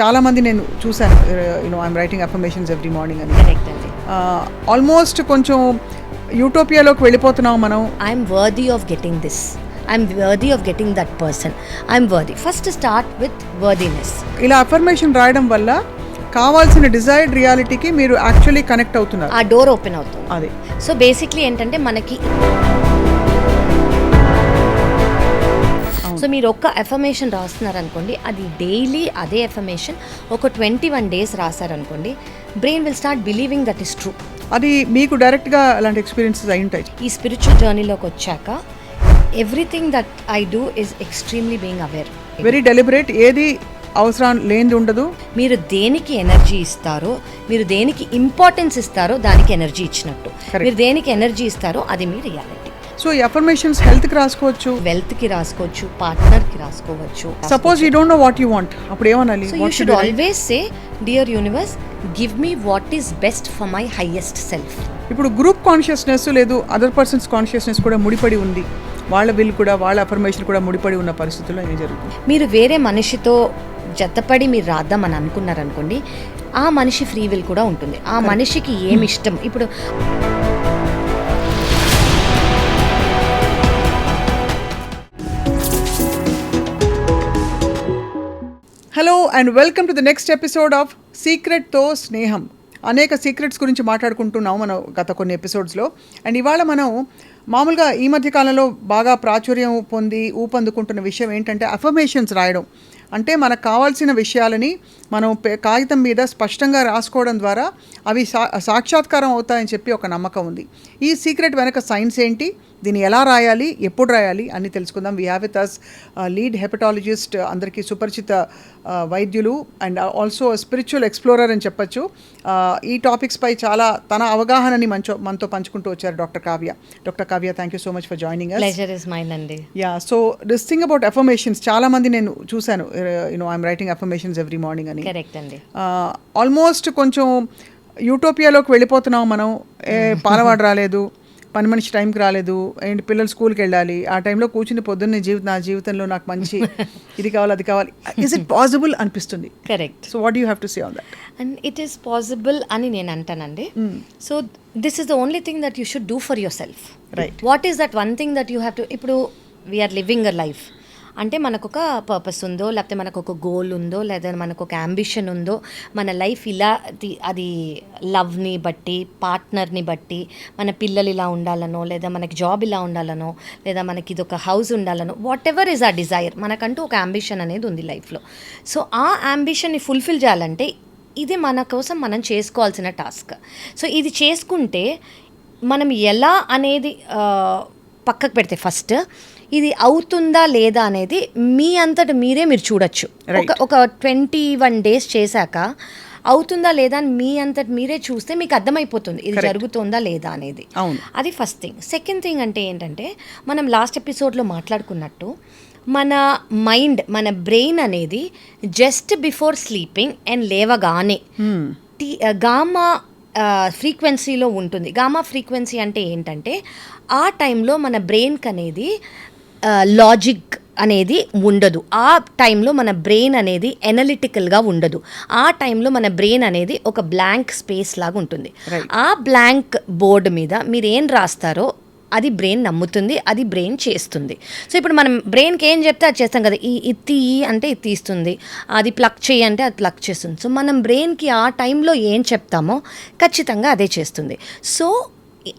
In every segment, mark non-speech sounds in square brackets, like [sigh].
చాలా మంది నేను చూశాను. You know I'm writing affirmations every morning అని ఆల్మోస్ట్ కొంచెం యూటోపియాలోకి వెళ్ళిపోతున్నాం మనం. I'm worthy of getting this I'm worthy of getting that person I'm worthy first start with worthiness ఇలా అఫర్మేషన్ రాయడం వల్ల కావాల్సిన డిజైర్డ్ రియాలిటీకి మీరు యాక్చువల్లీ కనెక్ట్ అవుతున్నారు. ఆ డోర్ ఓపెన్ అవుతుంది. అది. సో బేసిక్లీ ఏంటంటే మనకి సో మీరు ఒక్క ఎఫర్మేషన్ రాస్తున్నారనుకోండి అది డైలీ అదే ఎఫర్మేషన్ ఒక twenty one days రాశారనుకోండి brain will start believing that is true అది మీకు డైరెక్ట్గా అలాంటి ఎక్స్పీరియన్సెస్ అయి ఉంటాయి. ఈ స్పిరిచువల్ జర్నీలోకి వచ్చాక everything that I do is extremely being aware very deliberate ఏది అవసరం లేనిది ఉండదు. మీరు దేనికి ఎనర్జీ ఇస్తారో మీరు దేనికి ఇంపార్టెన్స్ ఇస్తారో దానికి ఎనర్జీ ఇచ్చినట్టు. మీరు దేనికి ఎనర్జీ ఇస్తారో అది మీ రియాలిటీ సో ఈ అఫర్మేషన్స్ హెల్త్కి రాసుకోవచ్చు. వెల్త్కి రాసుకోవచ్చు పార్ట్నర్కి రాసుకోవచ్చు. Suppose you don't know what you want అప్పుడు ఏమనాలి? So you should always say dear universe give me what is best for my highest self ఇప్పుడు గ్రూప్ కాన్షియస్నెస్ లేదు అదర్ పర్సన్స్ కాన్షియస్నెస్ కూడా ముడిపడి ఉంది. వాళ్ళ విల్ కూడా వాళ్ళ అఫర్మేషన్ కూడా ముడిపడి ఉన్న పరిస్థితుల్లో ఏం జరుగుతుంది? మీరు వేరే మనిషితో జతపడి మీరు రాద్దామని అనుకున్నారనుకోండి ఆ మనిషి ఫ్రీ విల్ కూడా ఉంటుంది. ఆ మనిషికి ఏమి ఇష్టం? ఇప్పుడు and welcome to the next episode of సీక్రెట్తో స్నేహం అనేక సీక్రెట్స్ గురించి మాట్లాడుకుంటున్నాం మనం గత కొన్ని ఎపిసోడ్స్లో అండ్ ఇవాళ మనం మామూలుగా ఈ మధ్య కాలంలో బాగా ప్రాచుర్యం పొంది ఊపందుకుంటున్న విషయం ఏంటంటే అఫర్మేషన్స్ రాయడం. అంటే మనకు కావాల్సిన విషయాలని మనం కాగితం మీద స్పష్టంగా రాసుకోవడం ద్వారా అవి సా సాక్షాత్కారం అవుతాయని చెప్పి ఒక నమ్మకం ఉంది. ఈ సీక్రెట్ వెనక సైన్స్ ఏంటి? దీన్ని ఎలా రాయాలి ఎప్పుడు రాయాలి అని తెలుసుకుందాం. We have with us lead hepatologist అందరికీ సుపరిచిత uh, వైద్యులు అండ్ ఆల్సో స్పిరిచువల్ ఎక్స్ప్లోరర్ అని చెప్పొచ్చు. Uh, ఈ టాపిక్స్పై చాలా తన అవగాహనని మంచో మనతో పంచుకుంటూ వచ్చారు doctor Kavya. Doctor Kavya thank you so much for joining అండి. Yeah so this thing about affirmations చాలా మంది నేను చూశాను. You know I'm writing affirmations every morning అని. ఆల్మోస్ట్ కొంచెం యూటోపియాలోకి వెళ్ళిపోతున్నాం మనం. ఏ పాలవాడు రాలేదు. పని మనిషి టైంకి రాలేదు. ఏంటి పిల్లలు స్కూల్కి వెళ్ళాలి. ఆ టైంలో కూర్చుని పొద్దున్నే జీవిత నా జీవితంలో నాకు మంచి [laughs] ఇది కావాలి అది కావాలి. ఇస్ ఇట్ పాసిబుల్ అనిపిస్తుంది. Correct so what you have to say on that and it is possible అని నేను అంటానండి. So this is the only thing that you should do for your self Right. What is that one thing that you have to ఇప్పుడు we're living a life అంటే మనకు ఒక purpose ఉందో లేకపోతే మనకు ఒక గోల్ ఉందో లేదా మనకు ఒక అంబిషన్ ఉందో మన లైఫ్ ఇలా ది- అది లవ్ని బట్టి పార్ట్నర్ని బట్టి మన పిల్లలు ఇలా ఉండాలనో లేదా మనకి జాబ్ ఇలా ఉండాలనో లేదా మనకి ఇది ఒక హౌస్ ఉండాలనో వాట్ ఎవర్ ఇస్ ఆ డిజైర్ మనకంటూ ఒక అంబిషన్ అనేది ఉంది లైఫ్లో సో ఆ అంబిషన్ని ఫుల్ఫిల్ చేయాలంటే ఇది మన కోసం మనం చేసుకోవాల్సిన టాస్క్ సో ఇది చేసుకుంటే మనం ఎలా అనేది పక్కకు పెడితే ఫస్ట్ ఇది అవుతుందా లేదా అనేది మీ అంతట మీరే మీరు చూడొచ్చు. ఒక ఒక ట్వంటీ వన్ డేస్ చేశాక అవుతుందా లేదా అని మీ అంతటి మీరే చూస్తే మీకు అర్థమైపోతుంది ఇది జరుగుతుందా లేదా అనేది. అది ఫస్ట్ థింగ్. సెకండ్ థింగ్ అంటే ఏంటంటే మనం లాస్ట్ ఎపిసోడ్లో మాట్లాడుకున్నట్టు మన మైండ్ మన బ్రెయిన్ అనేది జస్ట్ బిఫోర్ స్లీపింగ్ అండ్ లేవగానే టీ గామా ఫ్రీక్వెన్సీలో ఉంటుంది. గామా ఫ్రీక్వెన్సీ అంటే ఏంటంటే ఆ టైంలో మన బ్రెయిన్కి అనేది లాజిక్ అనేది ఉండదు. ఆ టైంలో మన బ్రెయిన్ అనేది ఎనలిటికల్గా ఉండదు. ఆ టైంలో మన బ్రెయిన్ అనేది ఒక బ్లాంక్ స్పేస్ లాగా ఉంటుంది. ఆ బ్లాంక్ బోర్డు మీద మీరు ఏం రాస్తారో అది బ్రెయిన్ నమ్ముతుంది అది బ్రెయిన్ చేస్తుంది. సో ఇప్పుడు మనం బ్రెయిన్కి ఏం చెప్తే అది చేస్తాం కదా. ఈ ఇది తీయి అంటే ఇది తీస్తుంది. అది ప్లక్ చేయి అంటే అది ప్లక్ చేస్తుంది. సో మనం బ్రెయిన్కి ఆ టైంలో ఏం చెప్తామో ఖచ్చితంగా అదే చేస్తుంది. సో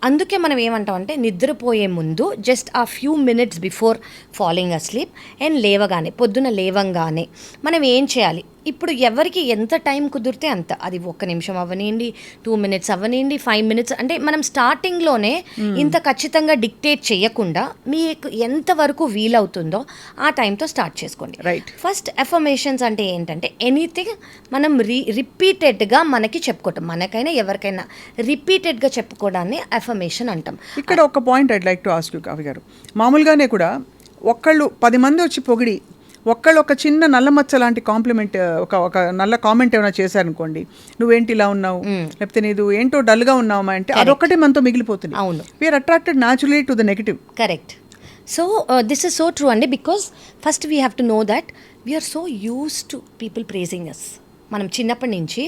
అందుకే మనం ఏమంటామంటే నిద్రపోయే ముందు జస్ట్ ఆ few minutes before following a sleep and లేవగానే పొద్దున లేవంగానే మనం ఏం చేయాలి? ఇప్పుడు ఎవరికి ఎంత టైం కుదిరితే అంత. అది ఒక్క నిమిషం అవ్వనివ్వండి టూ మినిట్స్ అవ్వనివ్వండి ఫైవ్ మినిట్స్. అంటే మనం స్టార్టింగ్లోనే ఇంత ఖచ్చితంగా డిక్టేట్ చేయకుండా మీకు ఎంతవరకు వీలవుతుందో ఆ టైంతో స్టార్ట్ చేసుకోండి. Right. ఫస్ట్ ఎఫర్మేషన్స్ అంటే ఏంటంటే ఎనీథింగ్ మనం రీ రిపీటెడ్గా మనకి చెప్పుకోవటం. మనకైనా ఎవరికైనా రిపీటెడ్గా చెప్పుకోవడాన్ని ఎఫర్మేషన్ అంటాం. ఇక్కడ ఒక point I'd like to ask you Kavya గారు. మామూలుగానే కూడా ఒక్కళ్ళు పది మంది వచ్చి పొగిడి ఒక్కళ్ళు ఒక చిన్న నల్ల మచ్చ లాంటి కాంప్లిమెంట్ ఒక ఒక నల్ల కామెంట్ ఏమైనా చేశారనుకోండి నువ్వేంటి ఇలా ఉన్నావు? లేకపోతే నీదు ఏంటో డల్గా ఉన్నావా? అంటే అదొక్కటే మనతో మిగిలిపోతుంది. అవును. We're attracted naturally to the negative correct so this is so true అండి because first we have to know that we're so used to people praising us మనం చిన్నప్పటి నుంచి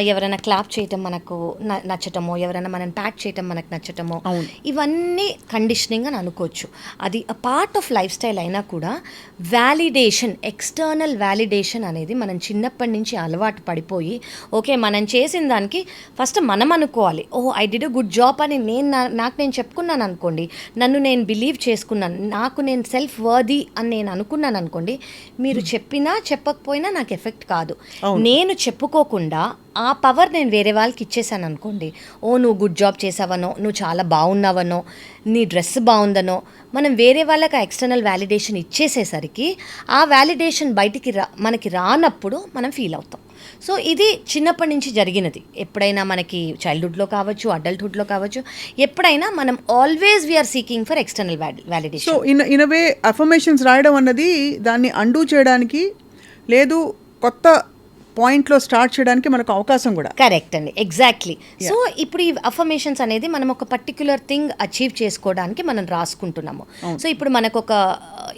ఎవరైనా క్లాప్ చేయటం మనకు నచ్చటమో ఎవరైనా మనం ప్యాక్ చేయటం మనకు నచ్చటమో. ఇవన్నీ కండిషనింగ్ అని అనుకోవచ్చు. అది పార్ట్ ఆఫ్ లైఫ్ స్టైల్ అయినా కూడా వ్యాలిడేషన్ ఎక్స్టర్నల్ వ్యాలిడేషన్ అనేది మనం చిన్నప్పటి నుంచి అలవాటు పడిపోయి ఓకే మనం చేసిన దానికి ఫస్ట్ మనం అనుకోవాలి. Oh I did good job అని నేను నాకు నేను చెప్పుకున్నాను అనుకోండి నన్ను నేను బిలీవ్ చేసుకున్నాను నాకు నేను సెల్ఫ్ వర్ది అని నేను అనుకున్నాను అనుకోండి మీరు చెప్పినా చెప్పకపోయినా నాకు ఎఫెక్ట్ కాదు. నేను నేను చెప్పుకోకుండా ఆ పవర్ నేను వేరే వాళ్ళకి ఇచ్చేసాను అనుకోండి ఓ నువ్వు గుడ్ జాబ్ చేసావనో నువ్వు చాలా బాగున్నావనో నీ డ్రెస్ బాగుందనో మనం వేరే వాళ్ళకి ఆ ఎక్స్టర్నల్ వ్యాలిడేషన్ ఇచ్చేసేసరికి ఆ వ్యాలిడేషన్ బయటికి రా మనకి రానప్పుడు మనం ఫీల్ అవుతాం. సో ఇది చిన్నప్పటి నుంచి జరిగినది. ఎప్పుడైనా మనకి చైల్డ్హుడ్లో కావచ్చు అడల్ట్హుడ్లో కావచ్చు ఎప్పుడైనా మనం always we're seeking for external so validation in in way affirmations రాయడం అన్నది దాన్ని అండూ చేయడానికి లేదు కొత్త పాయింట్లో స్టార్ట్ చేయడానికి మనకు అవకాశం కూడా. కరెక్ట్ అండి. ఎగ్జాక్ట్లీ సో ఇప్పుడు ఈ అఫర్మేషన్స్ అనేది మనం ఒక పర్టిక్యులర్ థింగ్ అచీవ్ చేసుకోవడానికి మనం రాసుకుంటున్నాము. సో ఇప్పుడు మనకు ఒక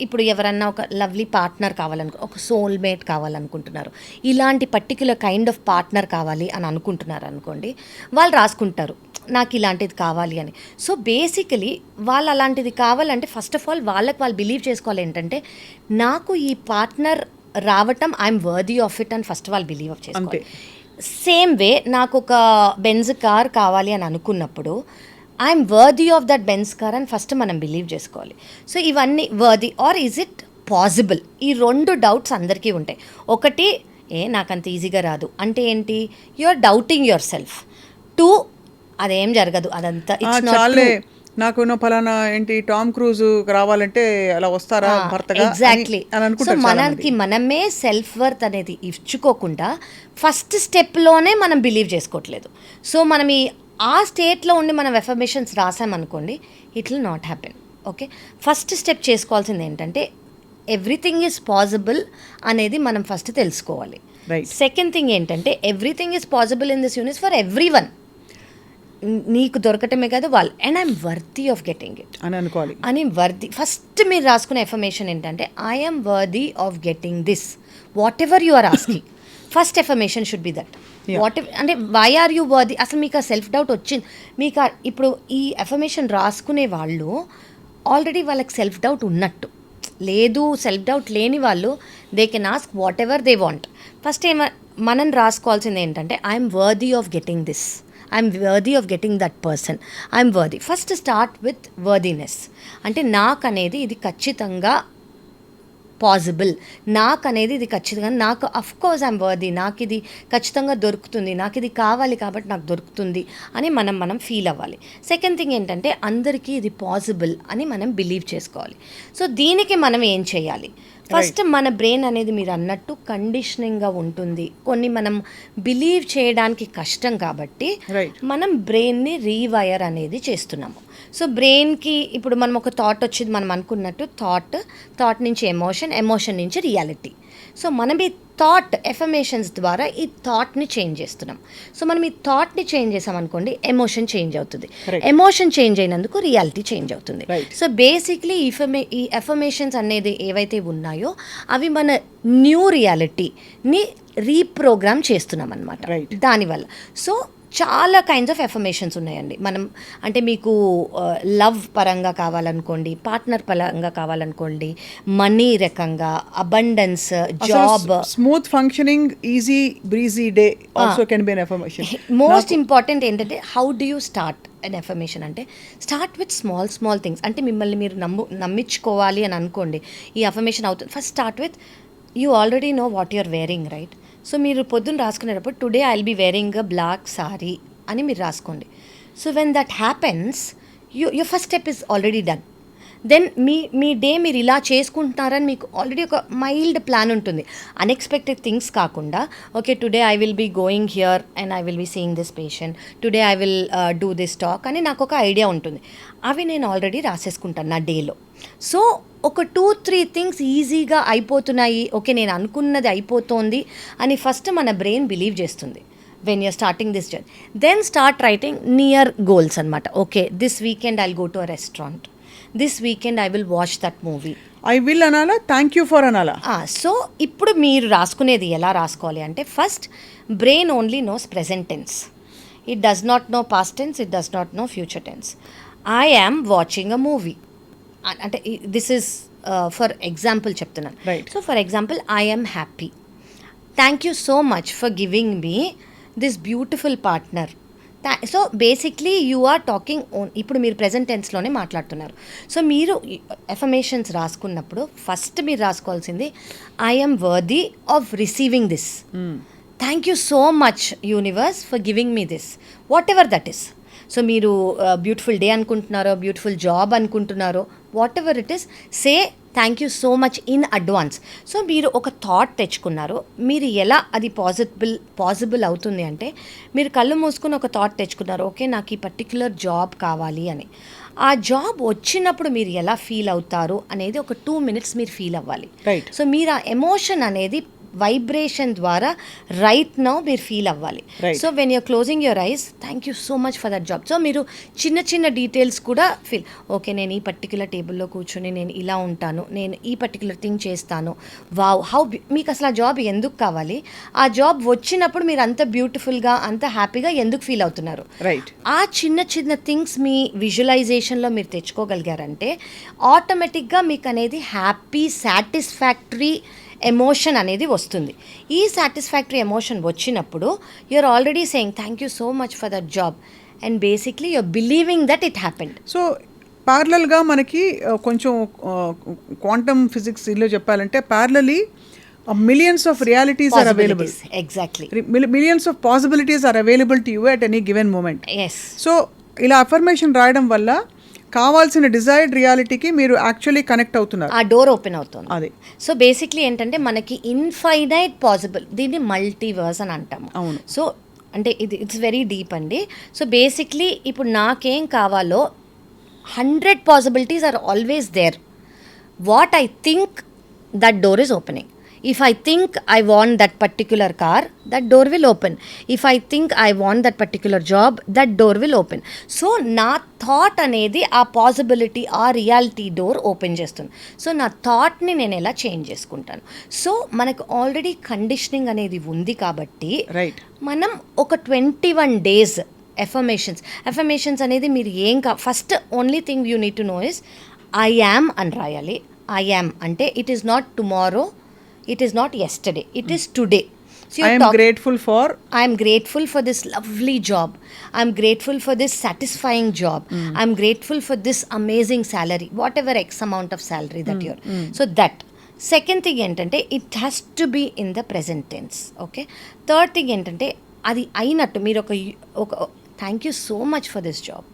ఇప్పుడు ఎవరన్నా ఒక లవ్లీ పార్ట్నర్ కావాలనుకో ఒక సోల్మేట్ కావాలనుకుంటున్నారు. ఇలాంటి పర్టిక్యులర్ కైండ్ ఆఫ్ పార్ట్నర్ కావాలి అని అనుకుంటున్నారు అనుకోండి వాళ్ళు రాసుకుంటారు. నాకు ఇలాంటిది కావాలి అని. సో బేసికలీ వాళ్ళు అలాంటిది కావాలంటే ఫస్ట్ ఆఫ్ ఆల్ వాళ్ళకి వాళ్ళు బిలీవ్ చేసుకోవాలి ఏంటంటే నాకు ఈ పార్ట్నర్ రావటం ఐఎమ్ వర్దీ ఆఫ్ ఇట్ అని ఫస్ట్ వాళ్ళు బిలీవ్ చేసుకోవాలి. సేమ్ వే నాకు ఒక బెంజ్ కార్ కావాలి అని అనుకున్నప్పుడు I'm worthy of that Benz car అని ఫస్ట్ మనం బిలీవ్ చేసుకోవాలి. సో ఇవన్నీ worthy or is it possible ఈ రెండు డౌట్స్ అందరికీ ఉంటాయి. ఒకటి ఏ నాకు అంత ఈజీగా రాదు. అంటే ఏంటి? You are doubting your self too అదేం జరగదు. అదంతా ఇట్స్ నాట్ నాకు ఫలానా ఏంటి టామ్ క్రూజ్ రావాలంటే అలా వస్తారా భర్తగా ఎగ్జాక్ట్లీ అని సో అనుకుంటారు చాలా మంది. మనకి మనమే సెల్ఫ్ వర్త్ అనేది ఇచ్చుకోకుండా ఫస్ట్ స్టెప్లోనే మనం బిలీవ్ చేసుకోవట్లేదు. సో మనం ఈ ఆ స్టేట్లో ఉండి మనం affirmations రాసామనుకోండి it will not happen okay first step చేసుకోవాల్సింది ఏంటంటే ఎవ్రీథింగ్ ఈజ్ పాసిబుల్ అనేది మనం ఫస్ట్ తెలుసుకోవాలి. సెకండ్ థింగ్ ఏంటంటే everything is possible in this universe for everyone నీకు దొరకటమే కాదు వాళ్ళు. And I'm worthy of getting it అని అనుకోవాలి. అని వర్ది ఫస్ట్ మీరు రాసుకునే ఎఫర్మేషన్ ఏంటంటే I'm worthy of getting this whatever you are asking first affirmation should be that what అంటే వై ఆర్ యూ వర్దీ అసలు మీకు ఆ సెల్ఫ్ డౌట్ వచ్చింది. మీకు ఇప్పుడు ఈ ఎఫర్మేషన్ రాసుకునే వాళ్ళు ఆల్రెడీ వాళ్ళకి సెల్ఫ్ డౌట్ ఉన్నట్టు. లేదు సెల్ఫ్ డౌట్ లేని వాళ్ళు they can ask whatever they want first ఏమ మనం రాసుకోవాల్సింది ఏంటంటే I'm worthy of getting this I'm worthy of getting that person I'm worthy first start with worthiness అంటే నాకు అనేది ఇది ఖచ్చితంగా పాసిబుల్ నాకు అనేది ఇది ఖచ్చితంగా నాకు అఫ్ కోర్స్ ఐమ్ వర్ది నాకు ఇది ఖచ్చితంగా దొరుకుతుంది. నాకు ఇది కావాలి కాబట్టి నాకు దొరుకుతుంది అని మనం మనం ఫీల్ అవ్వాలి. సెకండ్ థింగ్ ఏంటంటే అందరికీ ఇది పాసిబుల్ అని మనం బిలీవ్ చేసుకోవాలి. సో దీనికి మనం ఏం చేయాలి? ఫస్ట్ మన బ్రెయిన్ అనేది మీరు అన్నట్టు కండిషనింగ్గా ఉంటుంది. కొన్ని మనం బిలీవ్ చేయడానికి కష్టం కాబట్టి. మనం బ్రెయిన్ని రీవైర్ అనేది చేస్తున్నాము. సో బ్రెయిన్కి ఇప్పుడు మనం ఒక థాట్ వచ్చింది మనం అనుకున్నట్టు థాట్ థాట్ నుంచి ఎమోషన్ ఎమోషన్ నుంచి రియాలిటీ సో మనం ఈ థాట్ ఎఫర్మేషన్స్ ద్వారా ఈ థాట్ని చేంజ్ చేస్తున్నాం సో మనం ఈ థాట్ని చేంజ్ చేసామనుకోండి ఎమోషన్ చేంజ్ అవుతుంది. ఎమోషన్ చేంజ్ అయినందుకు రియాలిటీ చేంజ్ అవుతుంది. సో బేసిక్లీ ఇఫర్మే ఈ ఎఫర్మేషన్స్ అనేది ఏవైతే ఉన్నాయో అవి మన న్యూ రియాలిటీని రీప్రోగ్రామ్ చేస్తున్నాం అనమాట. దానివల్ల సో చాలా కైండ్స్ ఆఫ్ ఎఫర్మేషన్స్ ఉన్నాయండి. మనం అంటే మీకు లవ్ పరంగా కావాలనుకోండి పార్ట్నర్ పరంగా కావాలనుకోండి మనీ రకంగా abundance job smooth functioning easy breezy day also can be affirmation most important ఏంటంటే how do you start an affirmation అంటే start with small small things అంటే మిమ్మల్ని మీరు నమ్ము నమ్మించుకోవాలి అని అనుకోండి ఈ అఫర్మేషన్ అవుతుంది first start with you already know what you're wearing right so మీరు పొద్దున్న రాసుకునేటప్పుడు today I will be wearing a black sari అని మీరు రాసుకోండి. So when that happens you your first step is already done then me me day మీరు ఇలా చేసుకుంటున్నారని మీకు already ఒక మైల్డ్ ప్లాన్ ఉంటుంది. అన్ఎక్స్పెక్టెడ్ థింగ్స్ కాకుండా okay today I will be going here and I will be seeing this patient today I will do this talk అని నాకు ఒక ఐడియా ఉంటుంది. అవి నేను ఆల్రెడీ రాసేసుకుంటాను నా డేలో సో ఒక టూ త్రీ థింగ్స్ ఈజీగా అయిపోతున్నాయి. ఓకే నేను అనుకున్నది అయిపోతోంది అని ఫస్ట్ మన బ్రెయిన్ బిలీవ్ చేస్తుంది. When you're starting this journey then start writing near goals అనమాట okay this weekend I'll go to a restaurant this weekend I will watch that movie I will అనాలా thank you for అనాలా so ఇప్పుడు మీరు రాసుకునేది ఎలా రాసుకోవాలి అంటే first brain only knows present tense it does not know past tense it does not know future tense I am watching a movie అంటే this is for example చెప్తున్నాను. So for example I am happy thank you so much for giving me this beautiful partner so basically you are talking own ఇప్పుడు మీరు present టెన్స్లోనే మాట్లాడుతున్నారు. So మీరు affirmations రాసుకున్నప్పుడు first మీరు రాసుకోవాల్సింది I'm worthy of receiving this thank you so much universe for giving me this whatever that is so మీరు beautiful day అనుకుంటున్నారో beautiful job అనుకుంటున్నారో whatever it is say thank you so much in advance. So మీరు ఒక thought తెచ్చుకున్నారు. మీరు ఎలా అది possible possible అవుతుంది అంటే మీరు కళ్ళు మూసుకుని ఒక థాట్ తెచ్చుకున్నారు ఓకే నాకు ఈ పర్టిక్యులర్ జాబ్ కావాలి అని. ఆ జాబ్ వచ్చినప్పుడు మీరు ఎలా ఫీల్ అవుతారు అనేది ఒక టూ మినిట్స్ మీరు ఫీల్ అవ్వాలి. సో మీరు ఆ ఎమోషన్ అనేది వైబ్రేషన్ ద్వారా రైట్ నౌ మీరు ఫీల్ అవ్వాలి. So when you're closing your eyes thank you so much for that job so మీరు చిన్న చిన్న డీటెయిల్స్ కూడా ఫీల్ ఓకే నేను ఈ పర్టికులర్ టేబుల్లో కూర్చొని నేను ఇలా ఉంటాను నేను ఈ పర్టికులర్ థింగ్ చేస్తాను. వావ్ హౌ మీకు అసలు ఆ జాబ్ ఎందుకు కావాలి? ఆ జాబ్ వచ్చినప్పుడు మీరు అంత బ్యూటిఫుల్గా అంత హ్యాపీగా ఎందుకు ఫీల్ అవుతున్నారు? రైట్ ఆ చిన్న చిన్న థింగ్స్ మీ విజువలైజేషన్లో మీరు తెచ్చుకోగలిగారంటే ఆటోమేటిక్గా మీకు అనేది హ్యాపీ సాటిస్ఫాక్టరీ ఎమోషన్ అనేది వస్తుంది. ఈ సాటిస్ఫాక్టరీ ఎమోషన్ వచ్చినప్పుడు you're already saying thank you so much for that job and basically you're believing that it happened so ప్యారలల్గా మనకి ఆ, కొంచెం క్వాంటమ్ ఫిజిక్స్ ఇల్లు చెప్పాలంటే parallelly millions of realities are available exactly millions of possibilities are available to you at any given moment yes so ఇలా affirmation రాయడం వల్ల కావాల్సిన డిజైర్డ్ రియాలిటీకి మీరు యాక్చువల్లీ కనెక్ట్ అవుతున్నారు. ఆ డోర్ ఓపెన్ అవుతుంది. అది. సో బేసిక్లీ ఏంటంటే మనకి ఇన్ఫైనైట్ పాసిబుల్ దీన్ని మల్టీవర్స్ అని అంటాము. అవును. సో అంటే ఇది ఇట్స్ వెరీ డీప్ అండి. సో బేసిక్లీ ఇప్పుడు నాకేం కావాలో hundred possibilities are always there what I think that door is opening if I think I want that particular car that door will open if I think I want that particular job that door will open so నా thought అనేది ఆ possibility ఆ reality door open చేస్తుంది. So నా థాట్ని నేను ఎలా change చేసుకుంటాను? సో మనకు ఆల్రెడీ కండిషనింగ్ అనేది ఉంది కాబట్టి రైట్ మనం ఒక twenty one days affirmations affirmations అనేది మీరు ఏం కా first only thing you need to know is I am అని రాయాలి. ఐ యామ్ అంటే it is not tomorrow it is not yesterday it is today I'm grateful for I'm grateful for this lovely job. I'm grateful for this satisfying job. I'm grateful for this amazing salary, whatever X amount of salary that you're. So that. Second thing ఏంటంటే it has to be in the present tense okay third thing ఏంటంటే అది అయినట్టు మీరు ఒక ఒక thank you so much for this job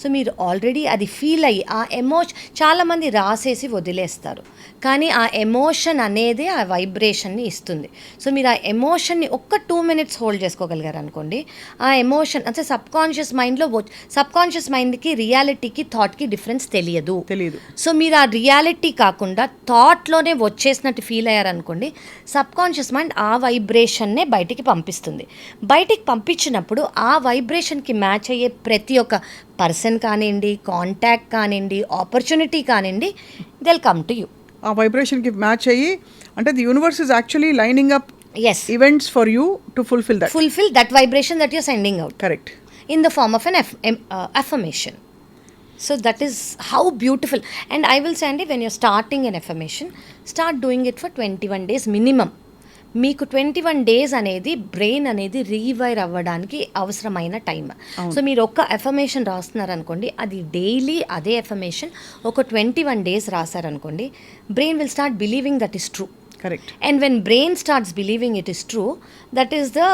so మీరు already అది feel అయ్యి ఆ ఎమోషన్ చాలామంది రాసేసి వదిలేస్తారు. కానీ ఆ ఎమోషన్ అనేది ఆ వైబ్రేషన్ని ఇస్తుంది. సో మీరు ఆ ఎమోషన్ని ఒక్క టూ మినిట్స్ హోల్డ్ చేసుకోగలిగారు అనుకోండి ఆ ఎమోషన్ అంటే సబ్ కాన్షియస్ మైండ్లో సబ్ కాన్షియస్ మైండ్కి రియాలిటీకి థాట్కి డిఫరెన్స్ తెలియదు. తెలియదు. సో మీరు ఆ రియాలిటీ కాకుండా థాట్లోనే వచ్చేసినట్టు ఫీల్ అయ్యారనుకోండి సబ్ కాన్షియస్ మైండ్ ఆ వైబ్రేషన్నే బయటికి పంపిస్తుంది. బయటికి పంపించినప్పుడు ఆ వైబ్రేషన్కి మ్యాచ్ అయ్యే ప్రతి ఒక్క పర్సన్ కానివ్వండి కాంటాక్ట్ కానివ్వండి ఆపర్చునిటీ కానివ్వండి దెల్ కమ్ టు యూ ఆ వైబ్రేషన్కి మ్యాచ్ అయ్యి అంటే the universe is actually lining up as events for you to fulfil that fulfil that vibration that you're sending out correct form of an aff- em- uh, affirmation. So that is how beautiful. And I will say, Andy, when you're starting an affirmation, start doing it for 21 days minimum. మీకు twenty one days అనేది brain అనేది rewire అవ్వడానికి అవసరమైన time so మీరు ఒక్క affirmation రాస్తున్నారనుకోండి అది daily అదే affirmation ఒక twenty one days రాశారనుకోండి brain will start believing that is true correct and when brain starts believing it is true that is the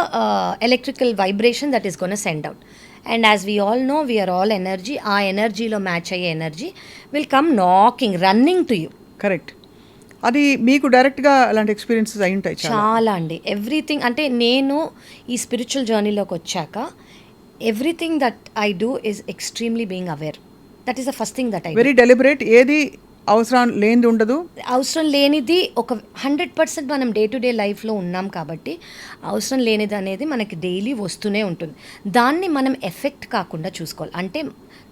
electrical vibration that is gonna send out and as we all know we're all energy ఆ ఎనర్జీలో match అయ్యే energy will come knocking running to you correct అది మీకు డైరెక్ట్గా అలాంటి experiences అయి ఉంటాయి చాలా. అండి. ఎవ్రీథింగ్ అంటే నేను ఈ స్పిరిచువల్ జర్నీలోకి వచ్చాక everything that I do is extremely being aware. That is the first thing that I very deliberate. ఏది అవసరం లేనిది ఉండదు. అవసరం లేనిది ఒక హండ్రెడ్ పర్సెంట్ మనం డే టు డే లైఫ్లో ఉన్నాం కాబట్టి అవసరం లేనిది అనేది మనకి డైలీ వస్తూనే ఉంటుంది. దాన్ని మనం ఎఫెక్ట్ కాకుండా చూసుకోవాలి. అంటే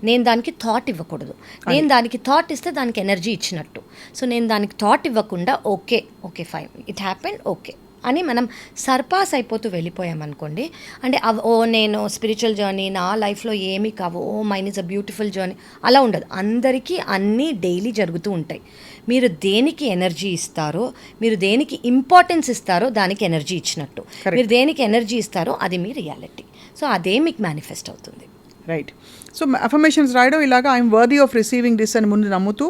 నేను దానికి థాట్ ఇవ్వకూడదు. నేను దానికి థాట్ ఇస్తే దానికి ఎనర్జీ ఇచ్చినట్టు. సో నేను దానికి థాట్ ఇవ్వకుండా okay okay fine it happen okay అని మనం సర్పాస్ అయిపోతూ వెళ్ళిపోయాం అనుకోండి అంటే అవ్- ఓ నేను స్పిరిచువల్ జర్నీ నా లైఫ్లో ఏమీ కావు ఓ mine is a beautiful journey అలా ఉండదు. అందరికీ అన్నీ డైలీ జరుగుతూ ఉంటాయి. మీరు దేనికి ఎనర్జీ ఇస్తారో మీరు దేనికి ఇంపార్టెన్స్ ఇస్తారో దానికి ఎనర్జీ ఇచ్చినట్టు. మీరు దేనికి ఎనర్జీ ఇస్తారో అది మీ రియాలిటీ సో అదే మీకు మేనిఫెస్ట్ అవుతుంది. రైట్ సో అఫర్మేషన్స్ రాయడం ఇలాగా I'm worthy of receiving this అని ముందు నమ్ముతూ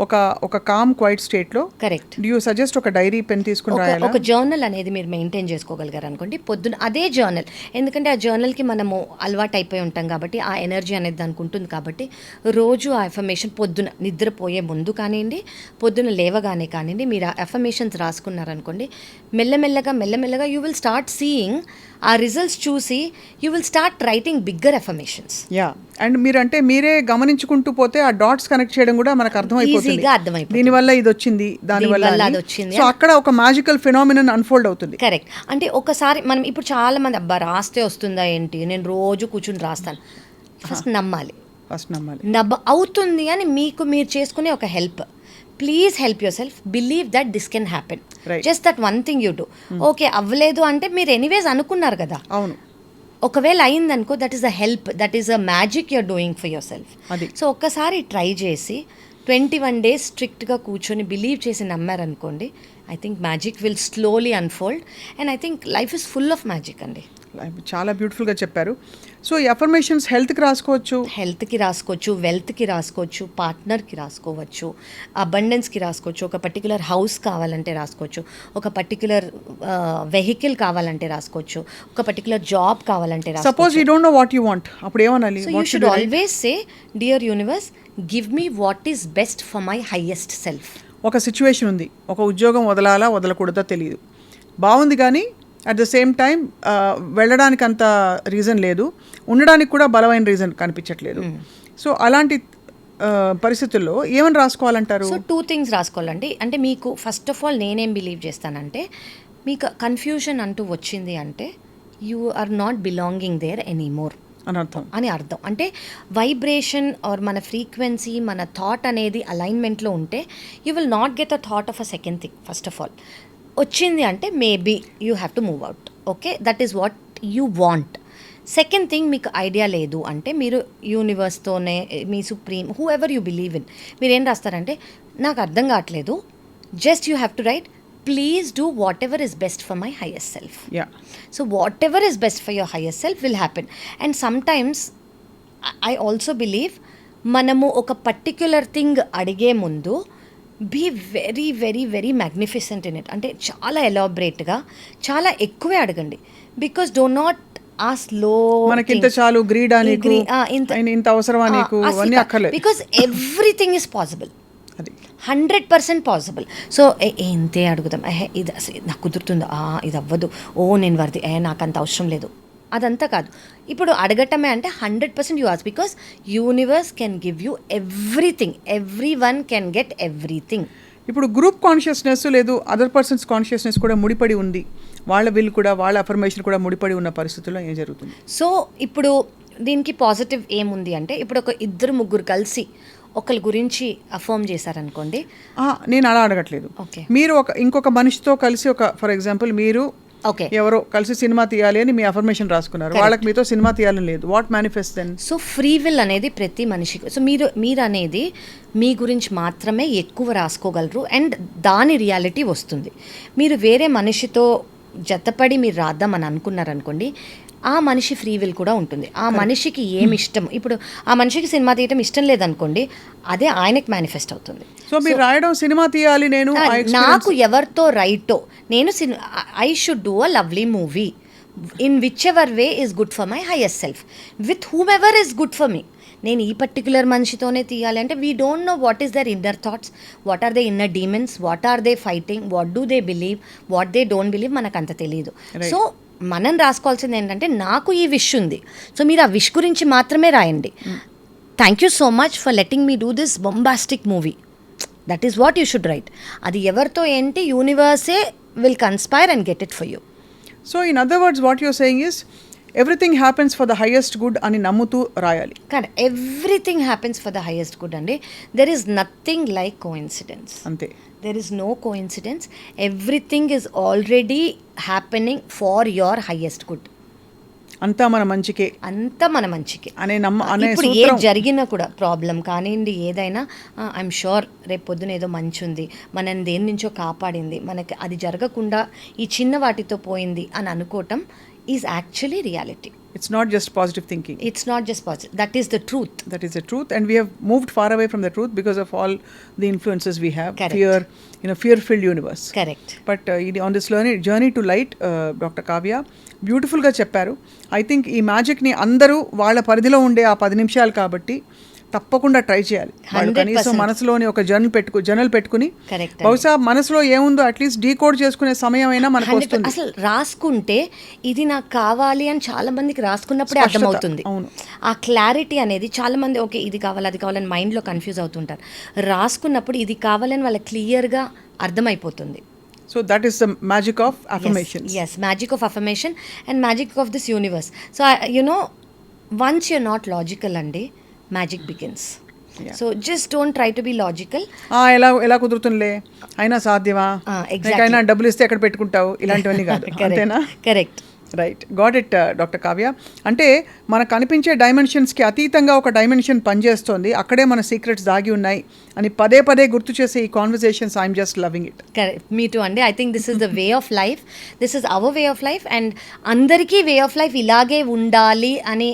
ఒక ఒక కామ్ క్వైట్ స్టేట్లో కరెక్ట్ డూ యూ సజెస్ట్ ఒక డైరీ పెన్ తీసుకుని ఒక రాయాలా? ఒక జర్నల్ అనేది మీరు మెయింటైన్ చేసుకోగలిగారు అనుకోండి పొద్దున అదే జర్నల్ ఎందుకంటే ఆ జర్నల్కి మనము అలవాటు అయిపోయి ఉంటాం కాబట్టి ఆ ఎనర్జీ అనేది దానికి ఉంటుంది కాబట్టి రోజు ఆ ఎఫర్మేషన్ పొద్దున నిద్రపోయే ముందు కానివ్వండి పొద్దున లేవగానే కానివ్వండి మీరు ఆ ఎఫర్మేషన్స్ రాసుకున్నారనుకోండి మెల్లమెల్లగా మెల్లమెల్లగా యూ విల్ స్టార్ట్ సీయింగ్ ఆ రిజల్ట్స్ చూసి you will start writing bigger affirmations yeah and మీరు అంటే మీరే గమనించుకుంటూ పోతే ఆ డాట్స్ కనెక్ట్ చేయడం కూడా మనకు అర్థమైపోతుంది. అర్థమైపోతుంది. దీనివల్ల ఇది వచ్చింది దానివల్ల అది. వచ్చింది. సో అక్కడ ఒక మ్యాజికల్ ఫినామినన్ అన్ఫోల్డ్ అవుతుంది. కరెక్ట్ అంటే ఒకసారి మనం ఇప్పుడు చాలా మంది అబ్బా రాస్తే వస్తుందా ఏంటి? నేను రోజు కూర్చుని రాస్తాను. ఫస్ట్ నమ్మాలి. ఫస్ట్ నమ్మాలి. నబ్బ అవుతుంది అని మీకు మీరు చేసుకునే ఒక help please help yourself believe that this can happen. Just that one thing you do okay అవ్వలేదు అంటే మీరు ఎనీవేస్ అనుకున్నారు కదా. అవును. ఒకవేళ అయిందనుకో that is a help that is a magic you're doing for yourself అది. సో ఒక్కసారి ట్రై చేసి ట్వంటీ వన్ డేస్ స్ట్రిక్ట్గా కూర్చొని బిలీవ్ చేసి నమ్మారనుకోండి I think magic will slowly unfold and I think life is full of magic అండి. చాలా బ్యూటిఫుల్గా చెప్పారు. సో ఈ అఫర్మేషన్స్ హెల్త్కి రాసుకోవచ్చు. హెల్త్కి రాసుకోవచ్చు వెల్త్కి రాసుకోవచ్చు పార్ట్నర్కి రాసుకోవచ్చు అబండెన్స్కి రాసుకోవచ్చు ఒక పర్టికులర్ హౌస్ కావాలంటే రాసుకోవచ్చు ఒక పర్టికులర్ వెహికల్ కావాలంటే రాసుకోవచ్చు ఒక పర్టికులర్ జాబ్ కావాలంటే suppose you don't know what you want అప్పుడు ఏమనాలి? You should always say dear universe give me what is best for my highest self ఒక సిచ్యువేషన్ ఉంది. ఒక ఉద్యోగం వదలాలా వదలకూడదో తెలియదు బాగుంది కానీ అట్ ద సేమ్ టైం వెళ్ళడానికి అంత రీజన్ లేదు. ఉండడానికి కూడా బలమైన రీజన్ కనిపించట్లేదు. సో అలాంటి ఆ, పరిస్థితుల్లో ఏమని రాసుకోవాలంటారు? సో టూ థింగ్స్ రాసుకోవాలండి. అంటే మీకు ఫస్ట్ ఆఫ్ ఆల్ నేనేం బిలీవ్ చేస్తానంటే మీకు కన్ఫ్యూజన్ అంటూ వచ్చింది అంటే you are not belonging there anymore అని అర్థం. అని అర్థం. అంటే వైబ్రేషన్ ఆర్ మన ఫ్రీక్వెన్సీ మన థాట్ అనేది అలైన్మెంట్లో ఉంటే you will not get a thought of a second thing first of all వచ్చింది అంటే maybe you have to move out okay that is what you want second thing మీకు idea లేదు అంటే మీరు యూనివర్స్తోనే మీ supreme whoever you believe in మీరు ఏం రాస్తారంటే నాకు అర్థం కావట్లేదు. Just you have to write please do whatever is best for my highest self yeah so whatever is best for your higher self will happen and sometimes I also believe మనము ఒక particular thing అడిగే ముందు be very very very magnificent in it అంటే చాలా ఎలాబరేట్గా చాలా ఎక్కువే అడగండి. బికాస్ డో నాట్ ఆ స్లో మనకి ఇంత చాలు గ్రీడా ఆయన ఇంత అక్కర్లేదు. Because everything is possible hundred percent possible so ఇంతే అడుగుదాం. ఏ ఇది నాకు కుదురుతుందా? ఇది అవ్వదు. ఓ నేను వర్ది ఏ నాకు అంత అవసరం లేదు. అదంతా కాదు. ఇప్పుడు అడగటమే అంటే hundred percent you ask because universe can give you everything. Every one can get everything. ఇప్పుడు గ్రూప్ కాన్షియస్నెస్ లేదు అదర్ పర్సన్స్ కాన్షియస్నెస్ కూడా ముడిపడి ఉంది. వాళ్ళ విల్ కూడా వాళ్ళ అఫర్మేషన్ కూడా ముడిపడి ఉన్న పరిస్థితుల్లో ఏం జరుగుతుంది? సో ఇప్పుడు దీనికి పాజిటివ్ ఏముంది అంటే ఇప్పుడు ఒక ఇద్దరు ముగ్గురు కలిసి ఒకరి గురించి అఫర్మ్ చేశారనుకోండి. నేను అలా అడగట్లేదు. ఓకే. మీరు ఒక ఇంకొక మనిషితో కలిసి ఒక ఫర్ ఎగ్జాంపుల్ మీరు ఎవరో కలిసి సినిమా తీయాలి అని మీ అఫర్మేషన్ రాసుకున్నారు. వాళ్ళకి మీతో సినిమా తీయాలని లేదు. What manifest then so free will అనేది ప్రతి మనిషికి. సో మీరు మీరు అనేది మీ గురించి మాత్రమే ఎక్కువ రాసుకోగలరు అండ్ దాని రియాలిటీ వస్తుంది. మీరు వేరే మనిషితో జతపడి మీరు రాద్దామని అనుకున్నారనుకోండి ఆ మనిషి ఫ్రీ విల్ కూడా ఉంటుంది. ఆ మనిషికి ఏమి ఇష్టం? ఇప్పుడు ఆ మనిషికి సినిమా తీయటం ఇష్టం లేదనుకోండి అదే ఆయనకి మేనిఫెస్ట్ అవుతుంది. సో మీరు రాయడం సినిమా తీయాలి నేను నాకు ఎవరితో రైటో నేను I should do a lovely movie in whichever way is good for my highest self with whomever is good for me నేను ఈ పర్టికులర్ మనిషితోనే తీయాలి. అంటే we don't know what is their inner thoughts what are their inner demons what are they fighting what do they believe what they don't believe మనకు అంత తెలియదు సో మనం రాసుకోవాల్సింది ఏంటంటే నాకు ఈ విష్ ఉంది. సో మీరు ఆ విష్ గురించి మాత్రమే రాయండి. Thank you so much for letting me do this bombastic movie that is what you should write అది ఎవరితో ఏంటి universe will conspire and get it for you so in other words what you're saying is everything happens for the highest good అని నమ్ముతూ రాయాలి. కానీ everything happens for the highest good అండి. There is nothing like coincidence అంతే. There is no coincidence everything is already happening for your highest good అంతా మన మంచికే. అంతా మన మంచికి. అనే నమ్మ అనే ఇప్పుడు ఏ జరిగినా కూడా ప్రాబ్లం కానివ్వండి ఏదైనా ఐఎమ్ షూర్ రేపు పొద్దున ఏదో మంచి ఉంది మనని దేని నుంచో కాపాడింది మనకి అది జరగకుండా ఈ చిన్న వాటితో పోయింది అని అనుకోవటం is actually reality it's not just positive thinking it's not just positive that is the truth that is the truth and we have moved far away from the truth because of all the influences we have fear in a fear filled universe correct but ఇది on this learning journey to light doctor Kavya బ్యూటిఫుల్గా చెప్పారు I think ఈ మ్యాజిక్ని అందరూ వాళ్ళ పరిధిలో ఉండే ఆ పది నిమిషాలు కాబట్టి తప్పకుండా ట్రై చేయాలి. వాళ్ళు 100% కనీసం మనసులోని ఒక జర్నల్ పెట్టుకు జర్నల్ పెట్టుకుని బహుశా మనసులో ఏముందో అట్లీస్ట్ డీకోడ్ చేసుకునే సమయం అయినా మనకు వస్తుంది. అసలు రాసుకుంటే ఇది నాకు కావాలి అని చాలా మందికి రాసుకున్నప్పుడే అర్థమవుతుంది. అవును. ఆ క్లారిటీ అనేది చాలా మంది ఓకే ఇది కావాలి అది కావాలని మైండ్లో కన్ఫ్యూజ్ అవుతుంటారు. రాసుకున్నప్పుడు ఇది కావాలని వాళ్ళకి క్లియర్గా అర్థమైపోతుంది. So that is the magic of affirmations magic of affirmation and magic of this universe so you know once you're not logical అండి magic begins so just don't try to be logical ఎలా ఎలా కుదురుతుందిలే? అయినా సాధ్యమా. నీకైనా డబ్బులు ఇస్తే ఎక్కడ పెట్టుకుంటావు? ఇలాంటివన్నీ కాదు. [laughs] అంతేనా? Correct right got it doctor Kavya అంటే మనకు కనిపించే డైమెన్షన్స్కి అతీతంగా ఒక డైమెన్షన్ పనిచేస్తోంది. అక్కడే మన సీక్రెట్స్ దాగి ఉన్నాయి అని పదే పదే గుర్తు చేసే ఈ conversations I'm just loving it correct me too అండి. I think this is the way of life this is our way of life and అందరికీ వే ఆఫ్ లైఫ్ ఇలాగే ఉండాలి అని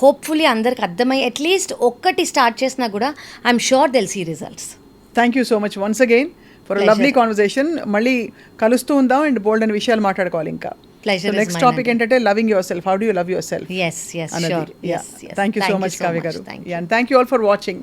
హోప్ఫుల్లీ అందరికి అర్థమై అట్లీస్ట్ ఒక్కటి స్టార్ట్ చేసినా కూడా I'm sure they'll see results thank you so much once again for. Lovely conversation మళ్ళీ కలుస్తూ ఉందాం అండ్ బోల్డ్ అని విషయాలు మాట్లాడుకోవాలి ఇంకా. Is next topic. ఏంటంటే loving yourself how do you love yourself yes yes sure yes thank you so much Kavya గారు thank and thank you all for watching